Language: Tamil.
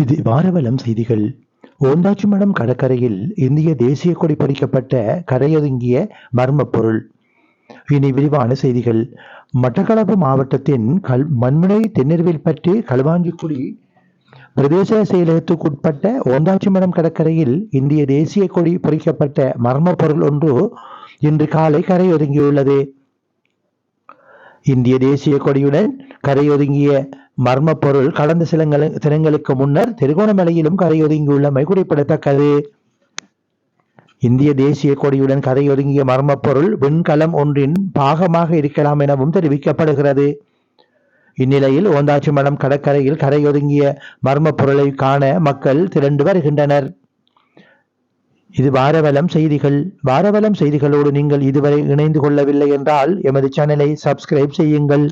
இது வாரவலம் செய்திகள். ஓந்தாச்சிமடம் கடற்கரையில் இந்திய தேசிய கொடி பறிக்கப்பட்ட கரையொதுங்கிய மர்மப் பொருள் இனி விரிவான செய்திகள். மட்டக்களப்பு மாவட்டத்தின் கல் மண்முனை தென்னிருவில்பட்டு களுவாஞ்சிக்குடி பிரதேச செயலகத்துக்குட்பட்ட ஓந்தாச்சிமடம் கடற்கரையில் இந்திய தேசிய கொடி பொறிக்கப்பட்ட மர்ம பொருள் ஒன்று இன்று காலை கரையொதுங்கியுள்ளது. இந்திய தேசிய கொடியுடன் கரையொதுங்கிய மர்ம பொருள் கடந்த சில தினங்களுக்கு முன்னர் திருகோணமலையிலும் கரையொதுங்கியுள்ளமை குறிப்பிடத்தக்கது. இந்திய தேசிய கொடியுடன் கரையொதுங்கிய மர்ம பொருள் விண்கலம் ஒன்றின் பாகமாக இருக்கலாம் எனவும் தெரிவிக்கப்படுகிறது. இந்நிலையில் ஓந்தாச்சிமடம் கடற்கரையில் கரையொதுங்கிய மர்ம பொருளை காண மக்கள் திரண்டு வருகின்றனர். இது வாரவலம் செய்திகள். வாரவலம் செய்திகளோடு நீங்கள் இதுவரை இணைந்து கொள்ளவில்லை என்றால் எமது சேனலை சப்ஸ்கிரைப் செய்யுங்கள்.